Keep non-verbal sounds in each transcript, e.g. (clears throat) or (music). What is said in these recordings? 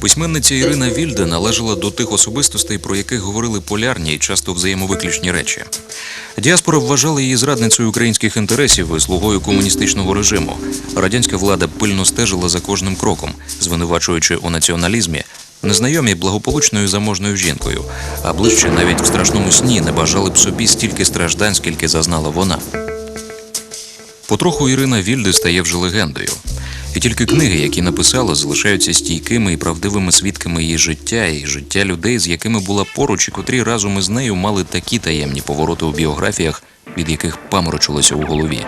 Письменниця Ірина Вільде належала до тих особистостей, про яких говорили полярні і часто взаємовиключні речі. Діаспора вважала її зрадницею українських інтересів і слугою комуністичного режиму. Радянська влада пильно стежила за кожним кроком, звинувачуючи у націоналізмі незнайомі благополучною заможною жінкою, а ближче навіть в страшному сні не бажали б собі стільки страждань, скільки зазнала вона. Потроху Ірина Вільди стає вже легендою. І тільки книги, які написала, залишаються стійкими і правдивими свідками її життя і життя людей, з якими була поруч, і котрі разом із нею мали такі таємні повороти у біографіях, від яких паморочилося у голові.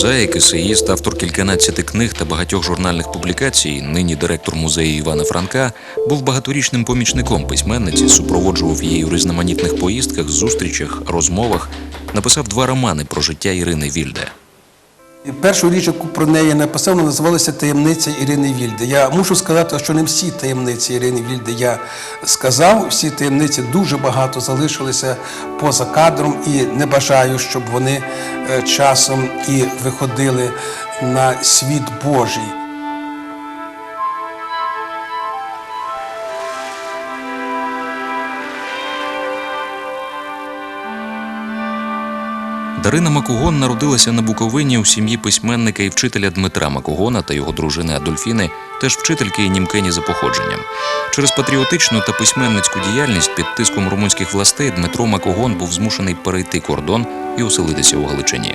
Прозаїк, есеїст, автор кільканадцяти книг та багатьох журнальних публікацій, нині директор музею Івана Франка, був багаторічним помічником письменниці, супроводжував її у різноманітних поїздках, зустрічах, розмовах. Написав два романи про життя Ірини Вільде. Першу річ, яку про неї написав, вона називалася Таємниця Ірини Вільди. Я мушу сказати, що не всі таємниці Ірини Вільди я сказав. Всі таємниці дуже багато залишилися поза кадром і не бажаю, щоб вони е, часом і виходили на світ Божий. Дарина Макугон народилася на Буковині у сім'ї письменника і вчителя Дмитра Макугона та його дружини Адольфіни, теж вчительки і німкені за походженням. Через патріотичну та письменницьку діяльність під тиском румунських властей Дмитро Макугон був змушений перейти кордон і оселитися у Галичині.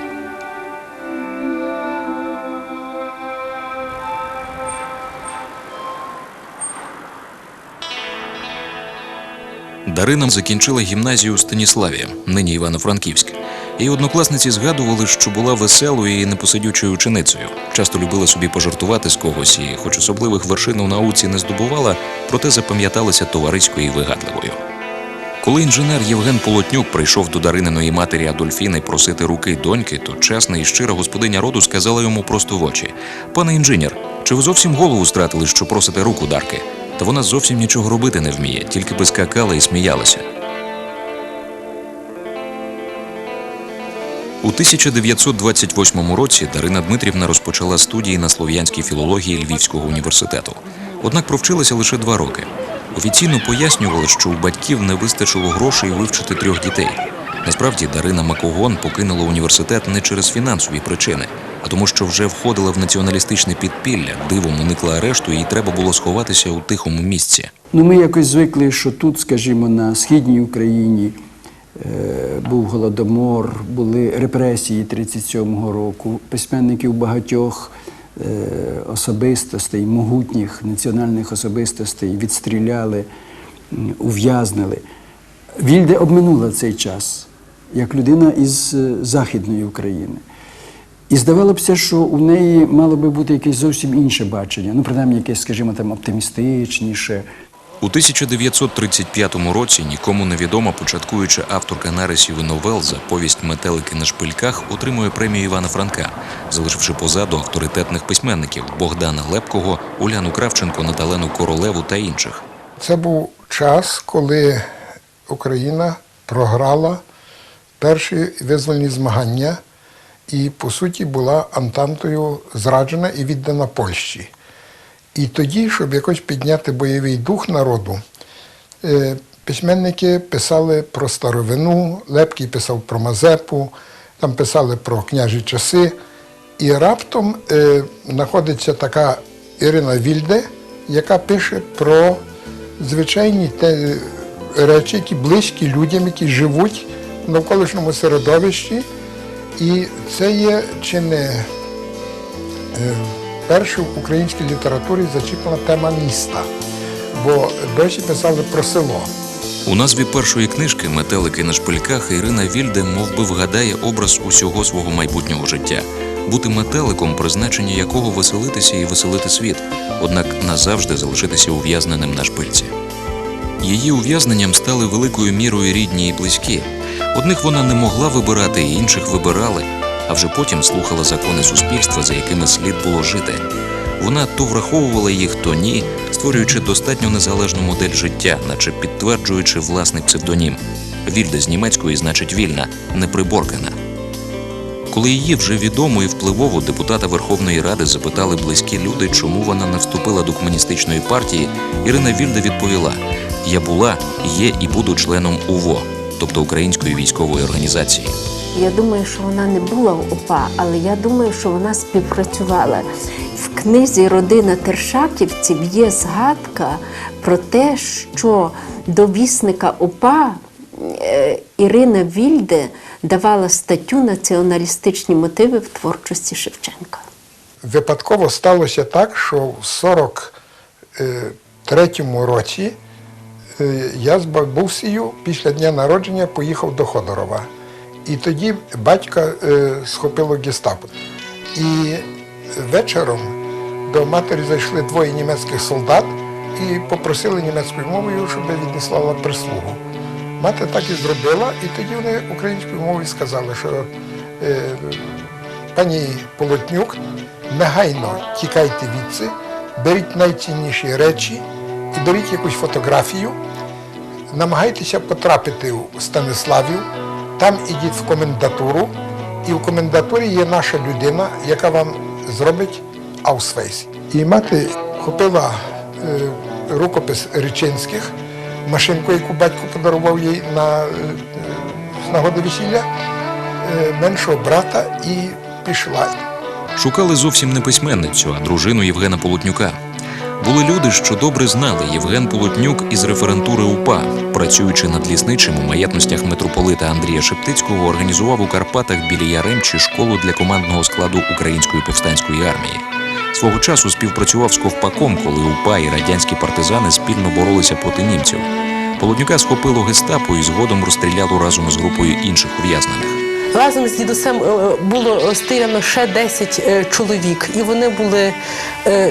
Дарина закінчила гімназію у Станіславі, нині Івано-Франківськ. Її однокласниці згадували, що була веселою і непосидючою ученицею. Часто любила собі пожартувати з когось і, хоч особливих вершин у науці не здобувала, проте запам'яталася товариською і вигадливою. Коли інженер Євген Полотнюк прийшов до Дарининої матері Адольфіни просити руки доньки, то чесна і щира господиня роду сказала йому просто в очі: Пане інженер, чи ви зовсім голову стратили, що просите руку Дарки? Та вона зовсім нічого робити не вміє, тільки би скакала і сміялася. У 1928 році Дарина Дмитрівна розпочала студії на слов'янській філології Львівського університету. Однак провчилася лише два роки. Офіційно пояснювали, що у батьків не вистачило грошей вивчити трьох дітей. Насправді Дарина Макогон покинула університет не через фінансові причини, а тому, що вже входила в націоналістичне підпілля, дивом уникла арешту, і треба було сховатися у тихому місці. Ну, ми якось звикли, що тут, скажімо, на східній Україні був голодомор, були репресії 37-го року, письменників багатьох е, особистостей, могутніх національних особистостей відстріляли, ув'язнили. Вільде обминула цей час як людина із е, Західної України. І здавалося що у неї мало би бути якесь зовсім інше бачення, ну, принаймні якесь, скажімо, там оптимістичніше. У 1935 році нікому невідома початкуюча авторка нарисів і новел за повість Метелики на шпильках отримує премію Івана Франка, залишивши позаду авторитетних письменників Богдана Лепкого, Уляну Кравченко, Наталену Королеву та інших. Це був час, коли Україна програла перші визвольні змагання і, по суті, була Антантою зраджена і віддана Польщі. І тоді, щоб якось підняти бойовий дух народу, е, письменники писали про старовину, Лепкий писав про Мазепу, там писали про княжі часи. І раптом е, знаходиться така Ірина Вільде, яка пише про звичайні те, речі, які близькі людям, які живуть в навколишньому середовищі. І це є чи не е, в українській літературі зачіплена тема міста, бо досі писали про село. У назві першої книжки Метелики на шпильках Ірина Вільде мов би, вгадає образ усього свого майбутнього життя. Бути метеликом, призначення якого веселитися і веселити світ, однак назавжди залишитися ув'язненим на шпильці. Її ув'язненням стали великою мірою рідні і близькі. Одних вона не могла вибирати, інших вибирали. А вже потім слухала закони суспільства, за якими слід було жити. Вона то враховувала їх, то ні, створюючи достатньо незалежну модель життя, наче підтверджуючи власний псевдонім. Вільда з німецької значить вільна, неприборкана. Коли її вже відомо і впливово депутата Верховної Ради запитали близькі люди, чому вона не вступила до комуністичної партії, Ірина Вільда відповіла: Я була, є і буду членом УВО, тобто Української військової організації. Я думаю, що вона не була в ОПА, але я думаю, що вона співпрацювала. В книзі Родина Тершаківців є згадка про те, що до вісника ОПА е, Ірина Вільде давала статтю Націоналістичні мотиви в творчості Шевченка. Випадково сталося так, що в 43-му році е, я з бабусею після дня народження поїхав до Ходорова. І тоді батька е, схопило гестапо. І вечором до матері зайшли двоє німецьких солдат і попросили німецькою мовою, щоб відіслала прислугу. Мати так і зробила, і тоді вони українською мовою сказали, що е, пані Полотнюк, негайно тікайте відси, беріть найцінніші речі і беріть якусь фотографію, намагайтеся потрапити в Станиславів, там ідіть в комендатуру, і в комендатурі є наша людина, яка вам зробить аусвейс. І мати купила е, рукопис Ричинських, машинку, яку батько подарував їй на е, нагоди весілля, е, меншого брата і пішла. Шукали зовсім не письменницю, а дружину Євгена Полотнюка. Були люди, що добре знали Євген Полотнюк із референтури УПА, працюючи над лісничим у маєтностях митрополита Андрія Шептицького, організував у Карпатах біля Яремчі школу для командного складу Української повстанської армії. Свого часу співпрацював з Ковпаком, коли УПА і радянські партизани спільно боролися проти німців. Полотнюка схопило гестапо і згодом розстріляло разом із групою інших ув'язнених. Разом з дідусем е, було стріляно ще 10 е, чоловік, і вони були е,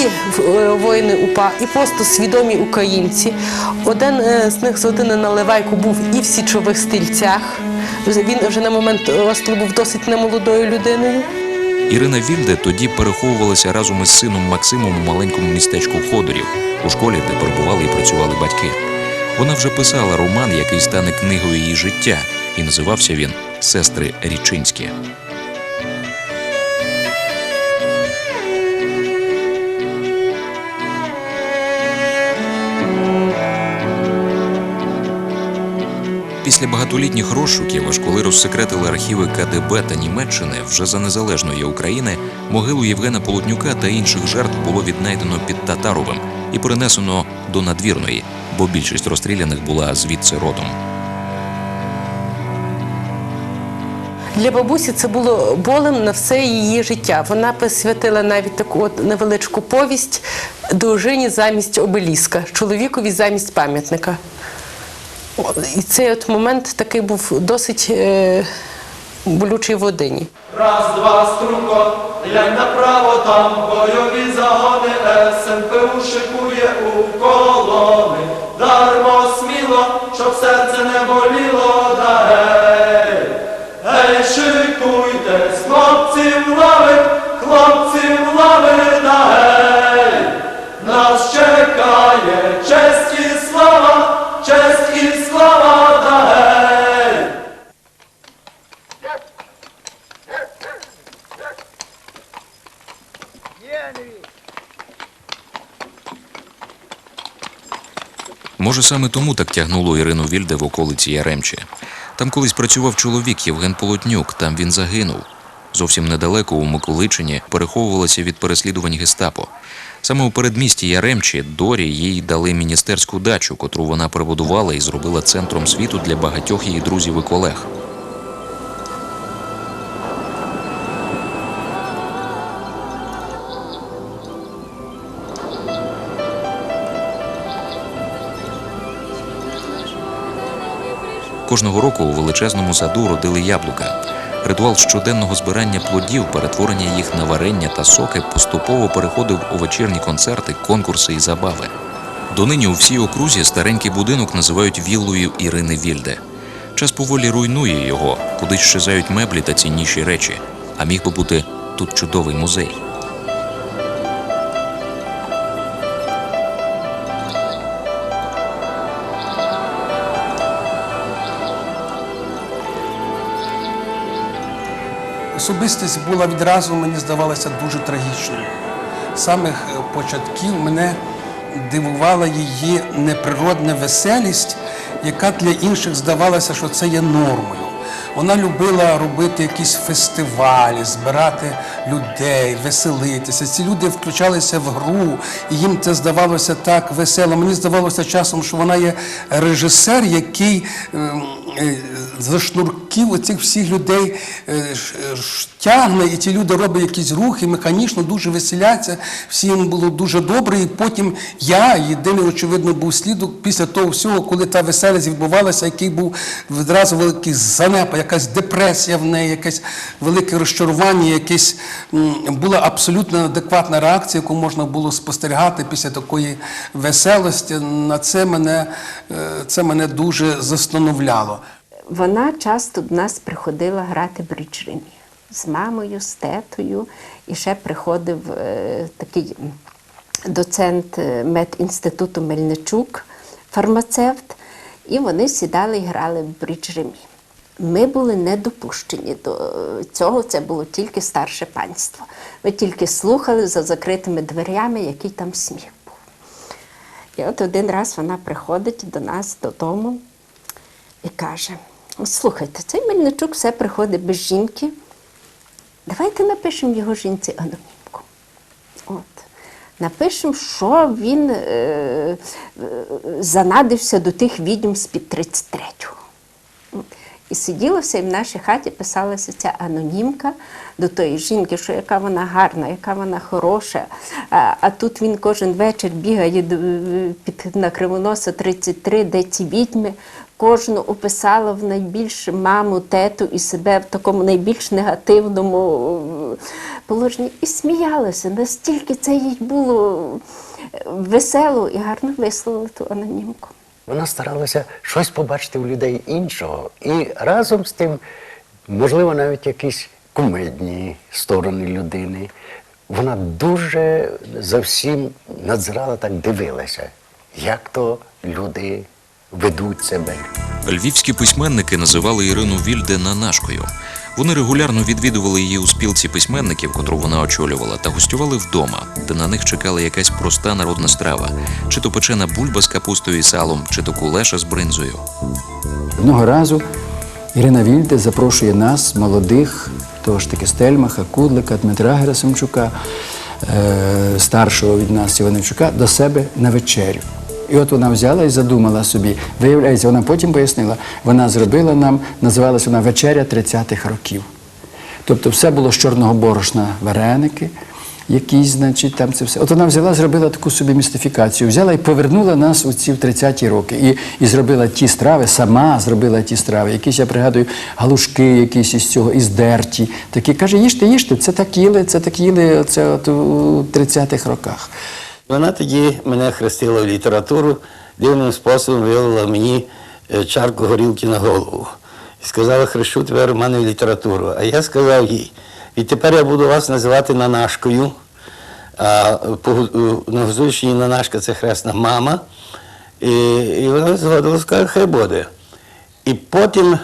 і е, воїни УПА, і просто свідомі українці. Один е, з них з Одини Наливайко був і в січових стрільцях. Він вже на момент розстрілу був досить немолодою людиною. Ірина Вільде тоді переховувалася разом із сином Максимом у маленькому містечку Ходорів, у школі, де перебували і працювали батьки. Вона вже писала роман, який стане книгою її життя, і називався він Сестри Річинські. Після багатолітніх розшуків, аж коли розсекретили архіви КДБ та Німеччини, вже за незалежної України могилу Євгена Полотнюка та інших жертв було віднайдено під Татаровим і перенесено до надвірної, бо більшість розстріляних була звідси родом. Для бабусі це було болем на все її життя. Вона присвятила навіть таку от невеличку повість дружині замість обеліска, чоловікові замість пам'ятника. І цей от момент такий був досить е, болючий в родині. Раз, два, струнко, глянь направо, там бойові загони, СМПУ шикує у колони. Дармо сміло, щоб серце не боліло, да гей. Гей, шикуйтесь, хлопці в лави, хлопці в лави, да гей. Нас чекає честь і слава, честь і слава, да. Може, саме тому так тягнуло Ірину Вільде в околиці Яремчі. Там колись працював чоловік Євген Полотнюк, там він загинув. Зовсім недалеко у Миколичині переховувалася від переслідувань гестапо. Саме у передмісті Яремчі Дорі їй дали міністерську дачу, котру вона перебудувала і зробила центром світу для багатьох її друзів і колег. Кожного року у величезному саду родили яблука. Ритуал щоденного збирання плодів, перетворення їх на варення та соки поступово переходив у вечірні концерти, конкурси і забави. Донині у всій окрузі старенький будинок називають віллою Ірини Вільде. Час поволі руйнує його, куди щезають меблі та цінніші речі. А міг би бути тут чудовий музей. Особистість була відразу, мені здавалося, дуже трагічною. З самих е, початків мене дивувала її неприродна веселість, яка для інших здавалося, що це є нормою. Вона любила робити якісь фестивалі, збирати людей, веселитися. Ці люди включалися в гру, і їм це здавалося так весело. Мені здавалося часом, що вона є режисер, який ем, за шнурків оцих всіх людей е, тягне, і ті люди роблять якісь рухи, механічно дуже веселяться, всім було дуже добре. І потім я, єдиний, очевидно, був слідок після того всього, коли та веселість відбувалася, який був відразу великий занепа, якась депресія в неї, якесь велике розчарування, якесь була абсолютно адекватна реакція, яку можна було спостерігати після такої веселості. На це мене, е, це мене дуже застановляло. Вона часто до нас приходила грати бридж-римі з мамою, з тетою. І ще приходив е, такий доцент е, медінституту Мельничук, фармацевт, і вони сідали і грали в бридж-римі. Ми були не допущені до цього, це було тільки старше панство. Ми тільки слухали за закритими дверями, який там сміх був. І от один раз вона приходить до нас додому і каже: слухайте, цей Мельничук все приходить без жінки. Давайте напишемо його жінці анонімку. От. Напишемо, що він е, е, занадився до тих відьм з-під 33-го. І сиділося, і в нашій хаті писалася ця анонімка до тої жінки, що яка вона гарна, яка вона хороша. А, а тут він кожен вечір бігає під на Кривоноса 33, де ці відьми. Кожну описала в найбільш маму, тету і себе в такому найбільш негативному е, положенні. І сміялася. Настільки це їй було е, весело і гарно висловили ту анонімку. Вона старалася щось побачити у людей іншого. І разом з тим, можливо, навіть якісь кумедні сторони людини. Вона дуже за всім надзирала, так дивилася, як то люди ведуть себе. Львівські письменники називали Ірину Вільде Нанашкою. Вони регулярно відвідували її у спілці письменників, котру вона очолювала, та гостювали вдома, де на них чекала якась проста народна страва, чи то печена бульба з капустою і салом, чи то кулеша з бринзою. Одного разу Ірина Вільде запрошує нас, молодих, того ж таки Стельмаха, Кудлика, Дмитра Герасимчука, е, старшого від нас Іваничука, до себе на вечерю. І от вона взяла і задумала собі. Виявляється, вона потім пояснила, вона зробила нам, називалася вона вечеря 30-х років. Тобто все було з чорного борошна вареники, якісь, значить, там це все. От вона взяла, зробила таку собі містифікацію, взяла і повернула нас у ці в 30-ті роки. І, і зробила ті страви, сама зробила ті страви. Якісь, я пригадую, галушки якісь із цього, із дерті. Такі каже, їжте, їжте, це так їли, це так їли оце от у 30-х роках. Вона тоді мене хрестила в літературу, дивним способом вилила мені е, чарку горілки на голову. І сказала, хрещу тебе Романе в літературу. А я сказав їй, відтепер я буду вас називати Нанашкою. А на Гузульщині Нанашка це хресна мама. І, і вона згодила, сказала, хай буде. І потім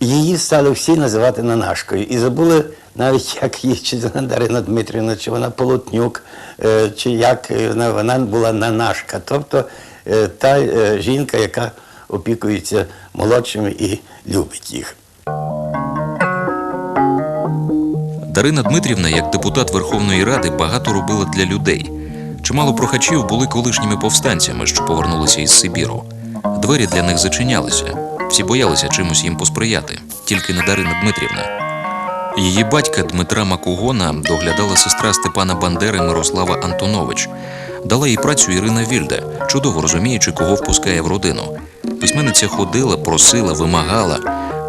її стали всі називати Нанашкою. І забули навіть, як її чи Дарина Дмитрівна, чи вона Полотнюк, е, чи як е, вона, вона була Нанашка. Тобто е, та жінка, яка опікується молодшими і любить їх. Дарина Дмитрівна, як депутат Верховної Ради, багато робила для людей. Чимало прохачів були колишніми повстанцями, що повернулися із Сибіру. Двері для них зачинялися. Всі боялися чимось їм посприяти, тільки не Дарина Дмитрівна. Її батька Дмитра Макугона доглядала сестра Степана Бандери Мирослава Антонович. Дала їй працю Ірина Вільде, чудово розуміючи, кого впускає в родину. Письменниця ходила, просила, вимагала.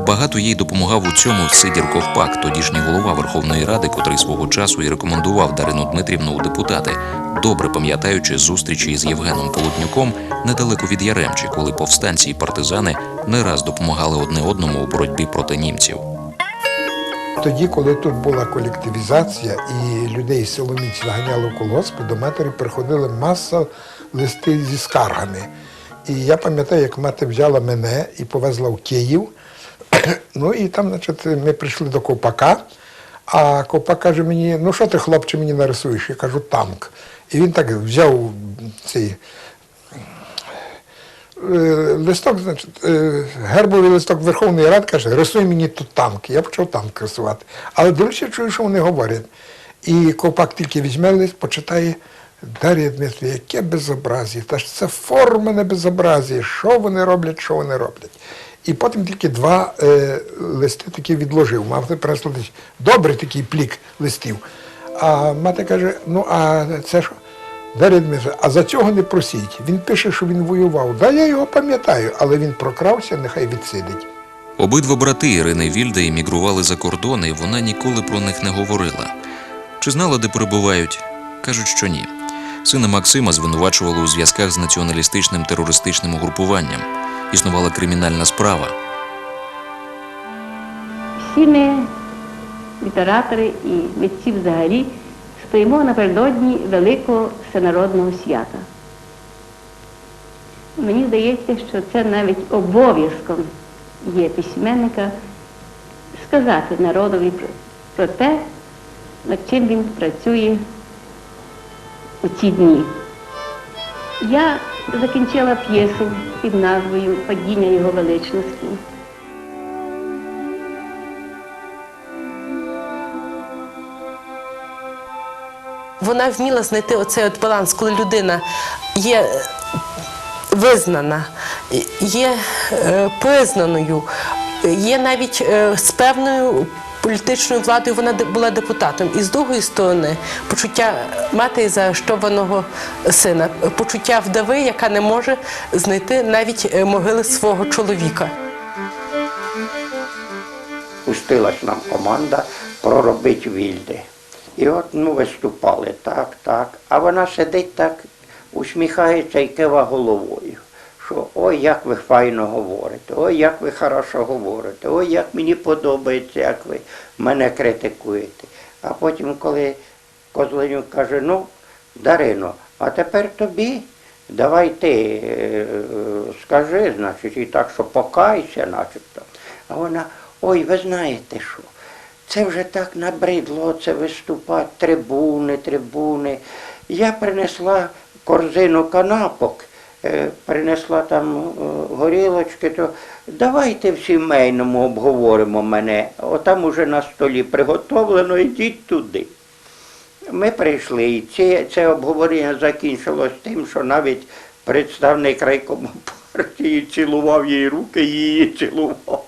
Багато їй допомагав у цьому Сидір Ковпак, тодішній голова Верховної Ради, котрий свого часу і рекомендував Дарину Дмитрівну у депутати, добре пам'ятаючи зустрічі із Євгеном Полотнюком недалеко від Яремчі, коли повстанці і партизани не раз допомагали одне одному у боротьбі проти німців. Тоді, коли тут була колективізація і людей з силоміць виганяли в колгоспи, до матері приходили маса листи зі скаргами. І я пам'ятаю, як мати взяла мене і повезла в Київ. (clears throat) ну і там, значить, ми прийшли до Ковпака, а Ковпак каже мені, ну що ти, хлопче, мені нарисуєш? Я кажу, танк. І він так взяв цей листок, значить, е, гербовий листок Верховної Ради каже, рисуй мені тут танк. Я почав танк рисувати. Але дивлюся, чую, що вони говорять. І Ковпак тільки візьме лист, почитає. Дар'я Дмитрівна, яке безобразі, та ж це формене безобразі, що вони роблять, що вони роблять. І потім тільки два е, листи такі відложив. Мати принесла десь добрий такий плік листів. А мати каже: ну а це що? Дар'я Дмитрівна, а за цього не просіть. Він пише, що він воював. Да, я його пам'ятаю, але він прокрався, нехай відсидить. Обидва брати Ірини Вільда емігрували за кордон, і вона ніколи про них не говорила. Чи знала, де перебувають? Кажуть, що ні. Сина Максима звинувачували у зв'язках з націоналістичним терористичним угрупуванням. Існувала кримінальна справа. Всі ми, літератори і митці взагалі, стоїмо напередодні великого всенародного свята. Мені здається, що це навіть обов'язком є письменника сказати народові про, те, над чим він працює у ці дні. Я закінчила п'єсу під назвою Падіння його величності. Вона вміла знайти оцей от баланс, коли людина є е, визнана, є е, признаною, є навіть е, з певною політичною владою, вона була депутатом. І з другої сторони почуття матері заарештованого сина, почуття вдови, яка не може знайти навіть е, могили свого чоловіка. Пустилась нам команда проробити вільди. І от ну виступали так, так. А вона сидить так, усміхається і кива головою. Що ой, як ви файно говорите, ой, як ви хорошо говорите, ой, як мені подобається, як ви мене критикуєте. А потім, коли Козленюк каже, ну, Дарино, а тепер тобі, давай ти е, скажи, значить, і так, що покайся, начебто. А вона, ой, ви знаєте що? Це вже так набридло, це виступати, трибуни, трибуни. Я принесла корзину канапок, е, принесла там е, горілочки, то давайте в сімейному обговоримо мене. Отам уже на столі приготовлено, йдіть туди. Ми прийшли, і це, це обговорення закінчилось тим, що навіть представник райкому партії цілував їй руки, її цілував.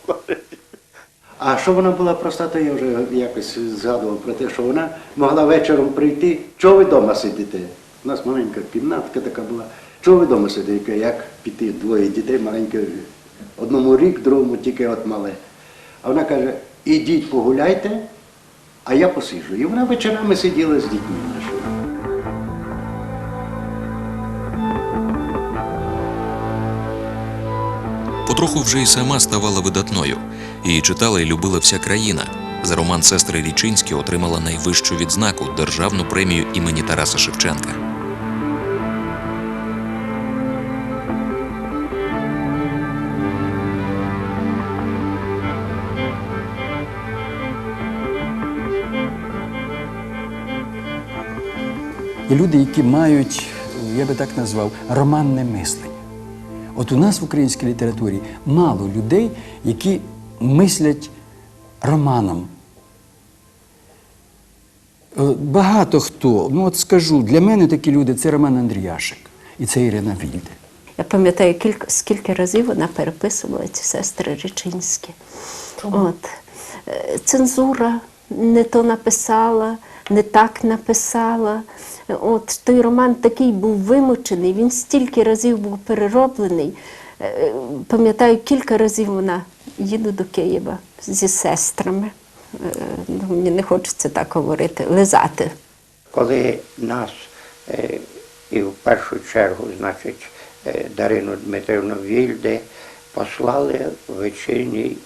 А що вона була проста, то я вже якось згадував про те, що вона могла вечором прийти. Чого ви вдома сидите? У нас маленька кімнатка така була. Чого ви вдома сидите? Як піти? Двоє дітей маленьке. Одному рік, другому тільки от мале. А вона каже, ідіть погуляйте, а я посиджу. І вона вечорами сиділа з дітьми Потроху вже й сама ставала видатною. Її читала і любила вся країна. За роман сестри Річинські отримала найвищу відзнаку державну премію імені Тараса Шевченка. Люди, які мають, я би так назвав, романне мислення. От у нас в українській літературі мало людей, які мислять романом. Е, Багато хто, ну от скажу, для мене такі люди це Роман Андріяшик і це Ірина Вільде. Я пам'ятаю, кілька, скільки разів вона переписувала ці сестри Речинські. От. Е, Цензура не то написала, не так написала. От той роман такий був вимучений, він стільки разів був перероблений. Е, Пам'ятаю, кілька разів вона їду до Києва зі сестрами. Е, ну, Мені не хочеться так говорити, лизати. коли нас Е, І в першу чергу, значить, Дарину Дмитрівну Вільде послали в вечірній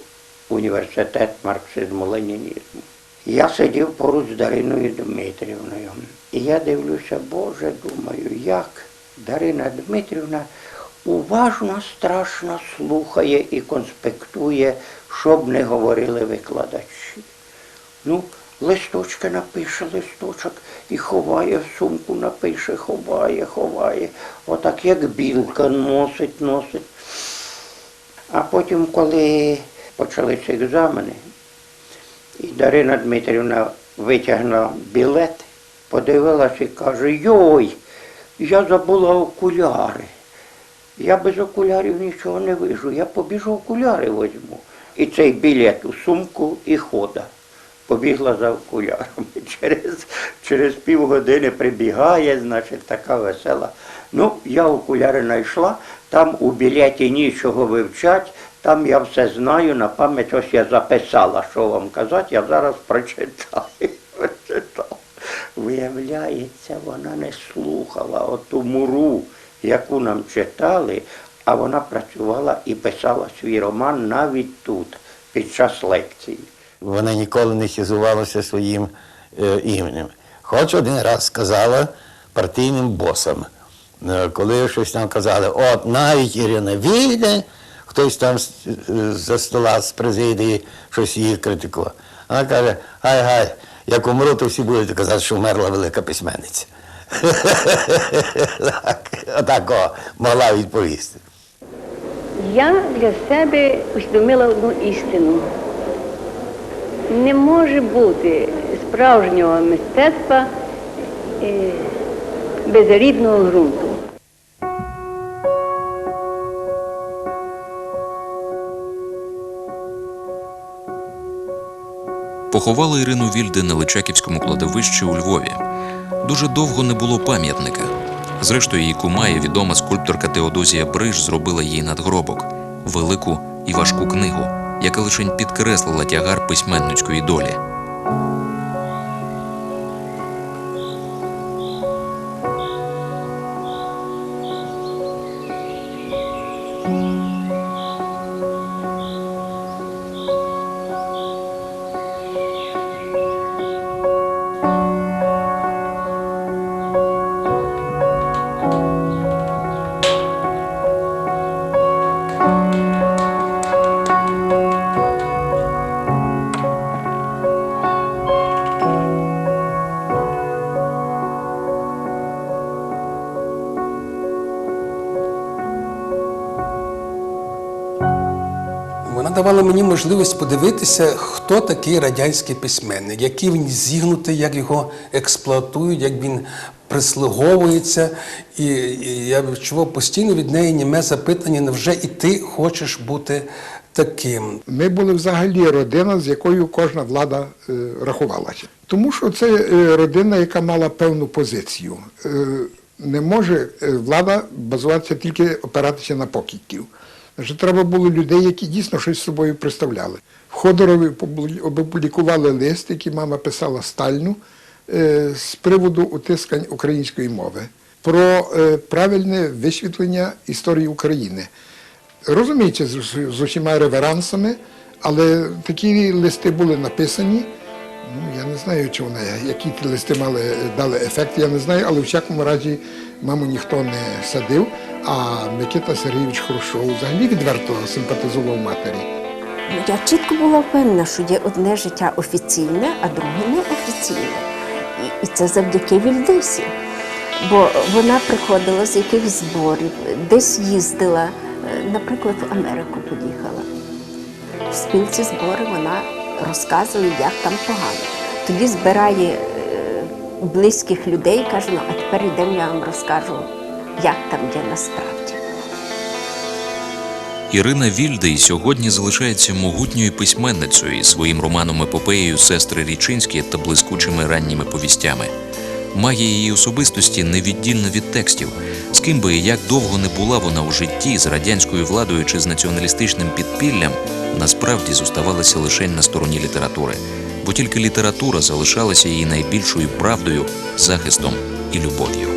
університет марксизму-ленінізму. Я сидів поруч з Дариною Дмитрівною. І я дивлюся, Боже, думаю, як Дарина Дмитрівна уважно, страшно слухає і конспектує, що б не говорили викладачі. Ну, листочки напише, листочок і ховає в сумку, напише, ховає, ховає. Отак як білка носить, носить. А потім, коли почалися екзамени, і Дарина Дмитрівна витягнула білет, подивилась і каже, йой, я забула окуляри. Я без окулярів нічого не вижу. Я побіжу окуляри візьму. І цей білет у сумку і хода. Побігла за окулярами. (laughs) Через, через півгодини прибігає, значить, така весела. Ну, я окуляри знайшла, там у білеті нічого вивчать, там я все знаю, на пам'ять ось я записала, що вам казати, я зараз прочитаю. (laughs) Прочитав. Виявляється, вона не слухала оту муру, яку нам читали, а вона працювала і писала свій роман навіть тут, під час лекції. Вона ніколи не хизувалася своїм е, іменем. Хоч один раз сказала партійним босам, е, коли щось там казали, от навіть Ірина Вільде, хтось там е, за стола з президії щось її критикував. Вона каже, гай-гай, як умру, то всі будуть казати, що вмерла велика письменниця. (laughs) Так, Отако могла відповісти. Я для себе усвідомила одну істину. Не може бути справжнього мистецтва е, без рідного ґрунту. Поховали Ірину Вільди на Личаківському кладовищі у Львові. Дуже довго не було пам'ятника. Зрештою, її кума і відома скульпторка Теодозія Бриж зробила їй надгробок велику і важку книгу, яка лише підкреслила тягар письменницької долі. Давала мені можливість подивитися, хто такий радянський письменник, який він зігнутий, як його експлуатують, як він прислуговується. І, я відчував постійно від неї німе запитання, невже і ти хочеш бути таким? Ми були взагалі родина, з якою кожна влада е, рахувалася. Тому що це е, родина, яка мала певну позицію. Е, не може влада базуватися тільки опиратися на покидьків. Значить, треба було людей, які дійсно щось з собою представляли. В Ходорові опублікували лист, який мама писала Стальну е, з приводу утискань української мови, про е, правильне висвітлення історії України. Розуміючи, з, з усіма реверансами, але такі листи були написані. Ну, я не знаю, чи вони, які ті листи мали, дали ефект, я не знаю, але в всякому разі маму ніхто не садив, а Микита Сергійович Хрущов взагалі відверто симпатизував матері. Я чітко була впевнена, що є одне життя офіційне, а друге неофіційне. І, і це завдяки Вільдисі. Бо вона приходила з якихось зборів, десь їздила, е, наприклад, в Америку поїхала. В спілці збори вона розказує, як там погано. Тоді збирає е, близьких людей каже, ну а тепер йдемо, я вам розкажу, як там є насправді. Ірина Вільде й сьогодні залишається могутньою письменницею своїм романом епопеєю сестри Річинські та блискучими ранніми повістями. Магія її особистості невіддільна від текстів. З ким би і як довго не була вона у житті з радянською владою чи з націоналістичним підпіллям, насправді зоставалася лише на стороні літератури, бо тільки література залишалася її найбільшою правдою, захистом і любов'ю.